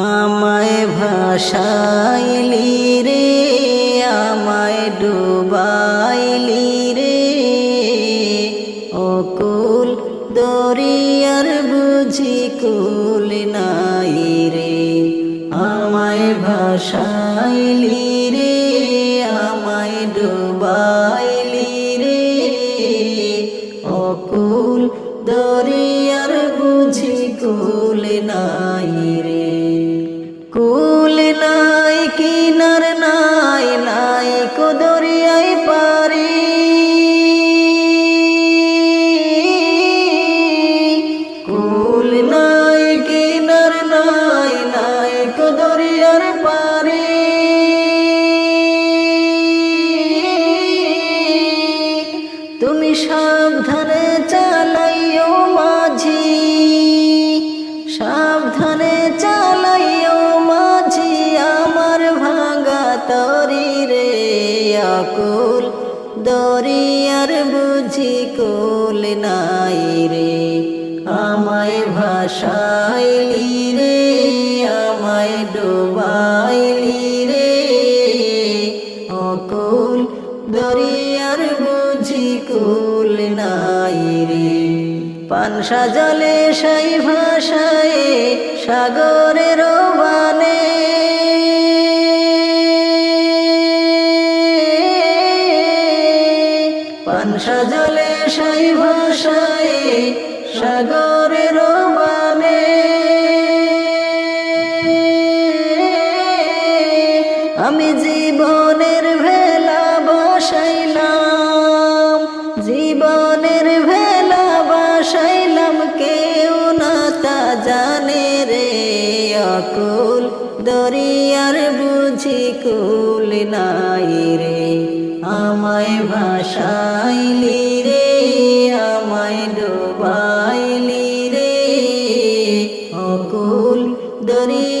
আমায় ভাসাইলি রে, আমায় ডুবাইলি রে। অকুল দরিয়ার বুঝি কুল নাই রে, আমায় ভাসাইলি রে, আমায় ডুবাইলি রে। অকুল দরিয়ার বুঝি কুল নাই রে। আকুল দরিয়ার বুঝি কুল নাই রে। আমায় ভাসাইলি রে, আমায় ডোবাইলি রে। অকুল দরিয়ার বুঝি কুল নাই রে। পানসা জলে সাই ভাষায় সাগরের বানে পানসা জলে সাই ভাষায় সাগরের বানে আমি জীবনের ভেলা বসাইলাম, জীবনের ভেলা বসাইলাম, কেউ না তা জানে রে। অকুল দরিয়ার বুঝি কুল নাই রে। আমায় ভাসাইলি রে আমায় ডোবাইলি রে। অকুল দরিয়ার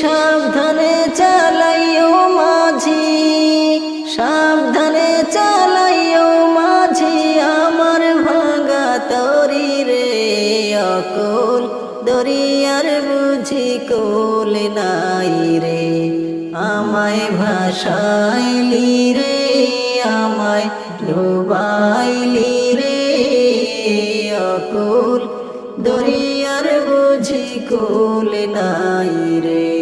সাবধানে চালাইও মাঝি, সাবধানে চালাইও মাঝি, আমার ভাঙা তরি রে অকুল, দরিয়ার বুঝি কোল নাই রে, আমায় ভাসাইলি রে, আমায় ডুবাইলি রে অকুল, দরিয়ার বুঝি কুল নাই রে।